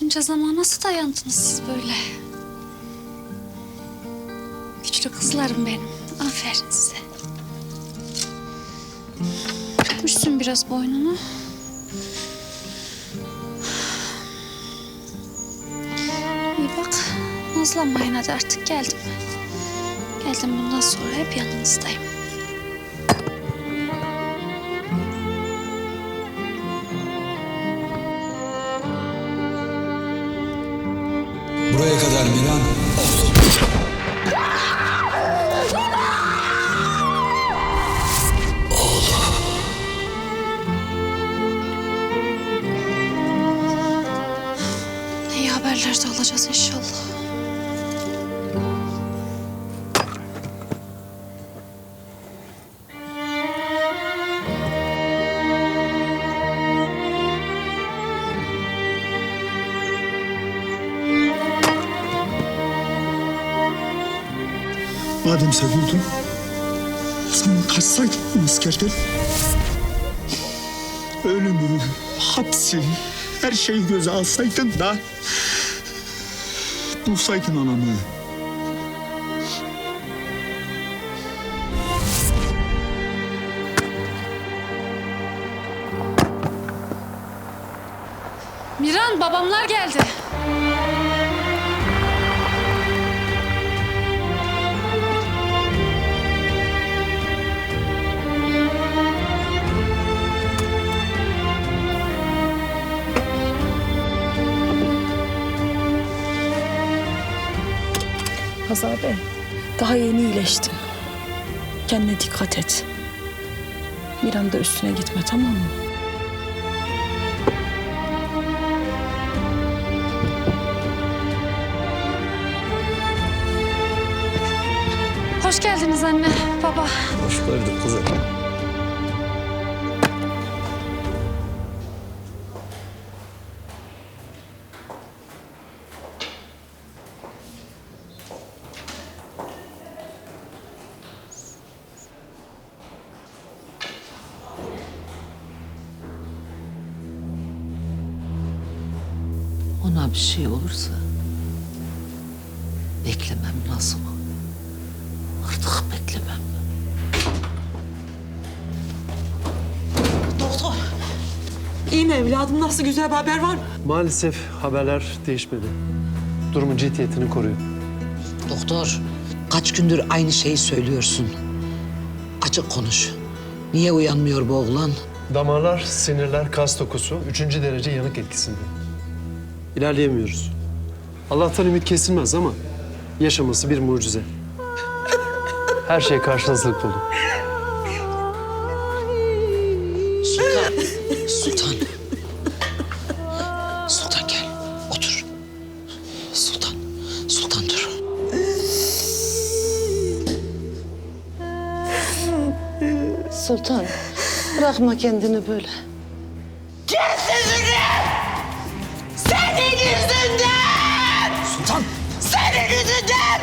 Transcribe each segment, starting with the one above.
Bunca zaman nasıl dayandınız siz böyle? Güçlü kızlarım benim. Aferin size. Bükmüşsün biraz boynunu. İyi bak. Nazlanmayın hadi artık geldim. Geldim bundan sonra hep yanınızdayım. Buraya kadar Miran. İyi haberler de alacağız inşallah. Madem seviyordun, zaman kaçsaydın askerden. Ölümü, hapsi, her şeyi göze alsaydın da... ...bulsaydın anamı. Miran babamlar geldi. Hazar Bey, daha yeni iyileştin. Kendine dikkat et. Bir anda üstüne gitme tamam mı? Hoş geldiniz anne, baba. Hoş gördük kızım. Bir şey olursa beklemem lazım. Artık beklemem. Doktor. İyi mi evladım? Nasıl güzel bir haber var mı? Maalesef haberler değişmedi. Durumun ciddiyetini koruyor. Doktor, kaç gündür aynı şeyi söylüyorsun. Açık konuş. Niye uyanmıyor bu oğlan? Damarlar, sinirler, kas dokusu üçüncü derece yanık etkisinde. İlerleyemiyoruz. Allah'tan ümit kesilmez ama yaşaması bir mucize. Her şey karşılıklı olun. Sultan, Sultan. Sultan gel, otur. Sultan, Sultan dur. Sultan, bırakma kendini böyle. Senin yüzünden! Sultan, Senin yüzünden!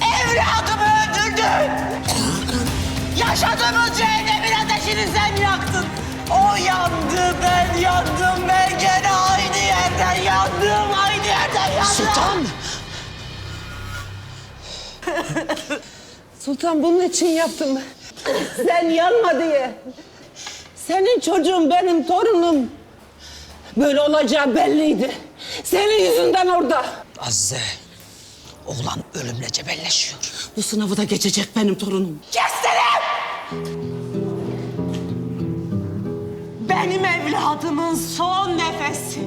Evladımı öldürdün! Yaşadığımız cehennemin ateşini sen yaktın. O yandı, ben yandım. Ben gene aynı yerden yandım. Aynı yerden yandım. Sultan. Sultan bunun için yaptım. Sen yanma diye. Senin çocuğun benim torunum. Böyle olacağı belliydi. Senin yüzünden orada. Azize, oğlan ölümle cebelleşiyor. Bu sınavı da geçecek benim torunum. Keserim! Benim evladımın son nefesi.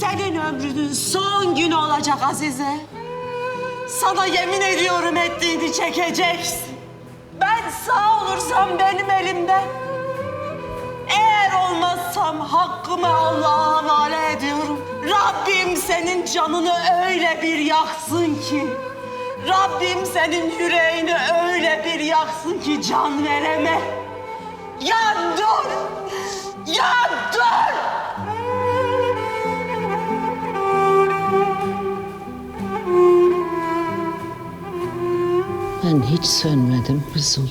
Senin ömrünün son günü olacak Azize. Sana yemin ediyorum ettiğini çekeceksin. Ben sağ olursam benim elimden. Eğer olmazsam hakkımı Allah'a havale ediyorum. Rabbim senin canını öyle bir yaksın ki. Rabbim senin yüreğini öyle bir yaksın ki can vereme. Yan dur! Yan dur! Ben hiç sönmedim. Dizimiz